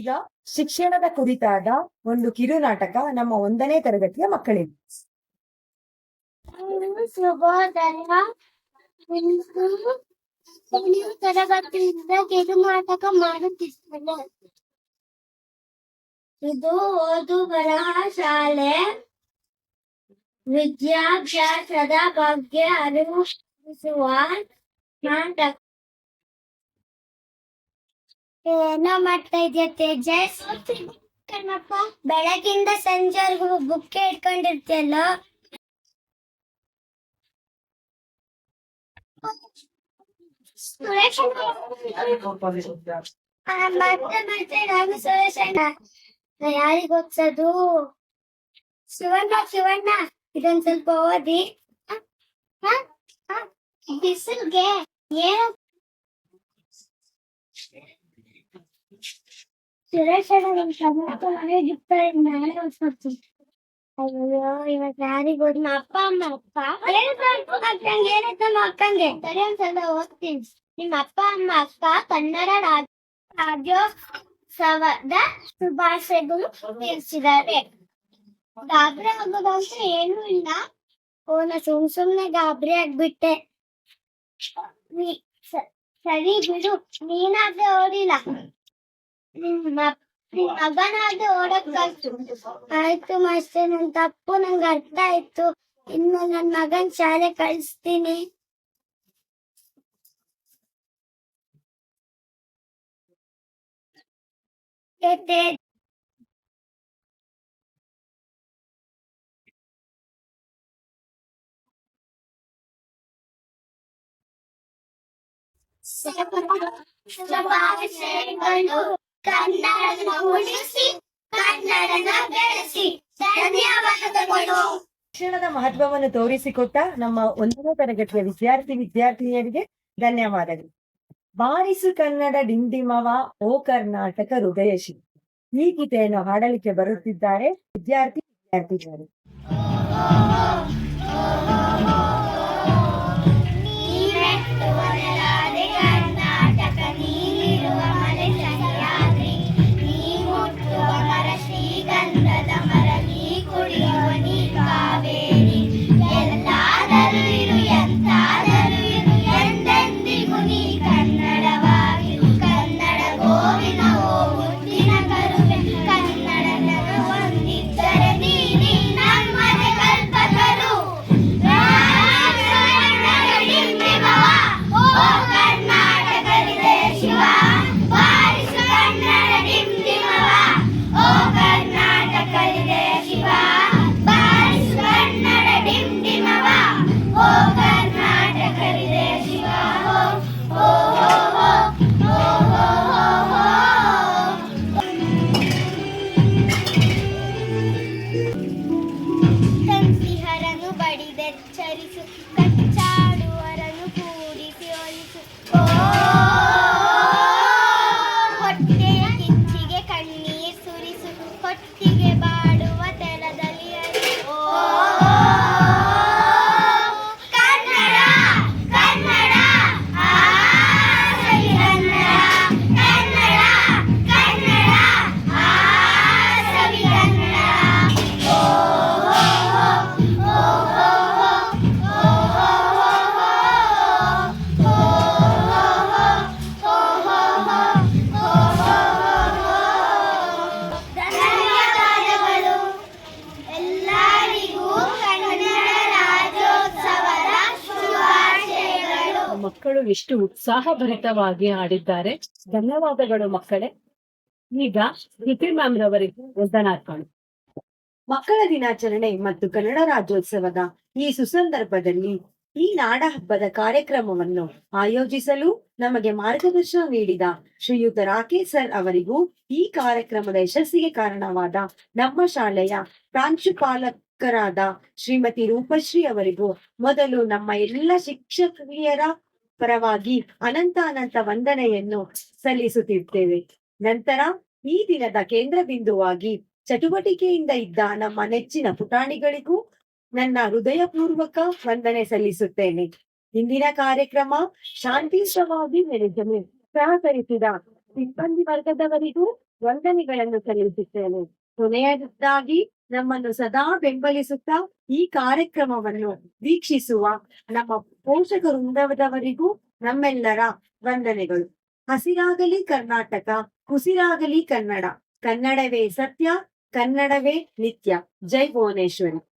ಈಗ ಶಿಕ್ಷಣದ ಕುರಿತಾದ ಒಂದು ಕಿರುನಾಟಕ ನಮ್ಮ ಒಂದನೇ ತರಗತಿಯ ಮಕ್ಕಳಿಗೆ. ತರಗತಿಯಿಂದ ಕಿರುನಾಟಕ ಮಾಡುತ್ತಿದ್ದೇನೆ ಇದು ಓದು ಬರಹ ಶಾಲೆ. ವಿದ್ಯಾಭ್ಯಾಸದ ಬಗ್ಗೆ ಅರಿವು ನಾಟಕ. ಏನೋ ಮಾಡ್ತಾ ಇದೆಯಾ ತೇಜಸ್? ಕಣಪ್ಪ, ಬೆಳಗಿಂದ ಸಂಜೆವರೆಗೂ ಬುಕ್ ಇಟ್ಕೊಂಡಿರ್ತೀಯಲ್ಲ? ಸುರೇಶ್ ಮತ್ತೆ ಮತ್ತೆ ನಾನು ಸುರೇಶ್ ಅಣ್ಣ ಯಾರಿಗ ಓದ್ಸೋದು ಶಿವಣ್ಣ ಶಿವಣ್ಣ, ಇದೊಂದ್ ಸ್ವಲ್ಪ ಓದಿ? ಬಿಸಿಲ್ಗೆ ಏನು ಸುರೇಶ್ ನಿಮ್ ಅಯ್ಯೋ ಇವತ್ ಯಾರಿಗ್ ಓದ್ ಅಪ್ಪ ಅಮ್ಮ ಅಪ್ಪ ಅಕ್ಕಂಗೆ ಏನಾಯ್ತು ನಮ್ಮ ಅಕ್ಕಂಗೆ ಸರಿ ಒಂದ್ಸಲ ನಿಮ್ಮ ಅಪ್ಪ ಅಮ್ಮ ಅಪ್ಪ ಕನ್ನಡ ರಾಜ್ಯ ರಾಜ್ಯೋತ್ಸವದ ಶುಭಾಶಯಗಳು ತಿಳಿಸಿದ್ದಾರೆ ಗಾಬರಿ ಆಗೋದಂತ ಏನೂ ಇಲ್ಲ ಓ ನಾ ಸುಮ್ ಸುಮ್ನೆ ಗಾಬರಿ ಆಗ್ಬಿಟ್ಟೆ ಸರಿ ಬಿಡು ನೀನಾದ್ರೆ ಓದಿಲ್ಲ. ನಿಮ್ಮ ನಿಮ್ ಮಗನಾದ್ರೆ ಓಡಕ್ ಕಲ್ತು ಆಯ್ತು ಮಾಸ್ಟರ್ ನನ್ ತಪ್ಪು ನಂಗೆ ಅರ್ಥ ಆಯ್ತು ಇನ್ನು ನನ್ ಮಗನ್ ಶಾಲೆ ಕಳಿಸ್ತೀನಿ ಮತ್ತೆ ಶುಭಾಶಯಗಳು ಕನ್ನಡನ ಉಳಿಸಿ, ಕನ್ನಡನ ಬೆಳೆಸಿ. ಧನ್ಯವಾದಗಳು ಶಿಕ್ಷಣದ ಮಹತ್ವವನ್ನು ತೋರಿಸಿಕೊಟ್ಟ ನಮ್ಮ ಒಂದನೇ ತರಗತಿಯ ವಿದ್ಯಾರ್ಥಿ ವಿದ್ಯಾರ್ಥಿನಿಯರಿಗೆ ಧನ್ಯವಾದಗಳು. ಬಾರಿಸು ಕನ್ನಡ ಡಿಂಡಿಮವ, ಓ ಕರ್ನಾಟಕ ಹೃದಯಶಿ ಈ ಗೀತೆಯನ್ನು ಹಾಡಲಿಕ್ಕೆ ಬರುತ್ತಿದ್ದಾರೆ ವಿದ್ಯಾರ್ಥಿ ವಿದ್ಯಾರ್ಥಿನಿಯರು করছি ಮಕ್ಕಳು ಎಷ್ಟು ಉತ್ಸಾಹಭರಿತವಾಗಿ ಆಡಿದ್ದಾರೆ ಧನ್ಯವಾದಗಳು ಮಕ್ಕಳೇ. ಈಗ ಶ್ರುತಿ ಮ್ಯಾಮ್ ರವರಿಗೆ ವಂದನಾರ್ಪಣೆ. ಮಕ್ಕಳ ದಿನಾಚರಣೆ ಮತ್ತು ಕನ್ನಡ ರಾಜ್ಯೋತ್ಸವದ ಈ ಸುಸಂದರ್ಭದಲ್ಲಿ ಈ ನಾಡ ಹಬ್ಬದ ಕಾರ್ಯಕ್ರಮವನ್ನು ಆಯೋಜಿಸಲು ನಮಗೆ ಮಾರ್ಗದರ್ಶನ ನೀಡಿದ ಶ್ರೀಯುತ ರಾಕೇಶ್ ಸರ್ ಅವರಿಗೂ ಈ ಕಾರ್ಯಕ್ರಮದ ಯಶಸ್ಸಿಗೆ ಕಾರಣವಾದ ನಮ್ಮ ಶಾಲೆಯ ಪ್ರಾಂಶುಪಾಲಕರಾದ ಶ್ರೀಮತಿ ರೂಪಶ್ರೀ ಅವರಿಗೂ ಮೊದಲು ನಮ್ಮ ಎಲ್ಲ ಶಿಕ್ಷಕಿಯರ ಪರವಾಗಿ ಅನಂತ ಅನಂತ ವಂದನೆಯನ್ನು ಸಲ್ಲಿಸುತ್ತಿದ್ದೇವೆ ನಂತರ ಈ ದಿನದ ಕೇಂದ್ರ ಬಿಂದುವಾಗಿ ಚಟುವಟಿಕೆಯಿಂದ ಇದ್ದ ನಮ್ಮ ನೆಚ್ಚಿನ ಪುಟಾಣಿಗಳಿಗೂ ನನ್ನ ಹೃದಯಪೂರ್ವಕ ವಂದನೆ ಸಲ್ಲಿಸುತ್ತೇನೆ. ಇಂದಿನ ಕಾರ್ಯಕ್ರಮ ಶಾಂತಿಯುತವಾಗಿ ನಡೆಸಲು ಸಹಕರಿಸಿದ ಸಿಬ್ಬಂದಿ ವರ್ಗದವರಿಗೂ ವಂದನೆಗಳನ್ನು ಸಲ್ಲಿಸುತ್ತೇನೆ. ಕೊನೆಯದಾಗಿ ನಮ್ಮನ್ನು ಸದಾ ಬೆಂಬಲಿಸುತ್ತಾ ಈ ಕಾರ್ಯಕ್ರಮವನ್ನು ವೀಕ್ಷಿಸುವ ನಮ್ಮ ಪೋಷಕ ನಮ್ಮೆಲ್ಲರ ವಂದನೆಗಳು. ಹಸಿರಾಗಲಿ ಕರ್ನಾಟಕ ಕುಸಿರಾಗಲಿ ಕನ್ನಡ. ಕನ್ನಡವೇ ಸತ್ಯ, ಕನ್ನಡವೇ ನಿತ್ಯ. ಜೈ ಭುವನೇಶ್ವರಿ.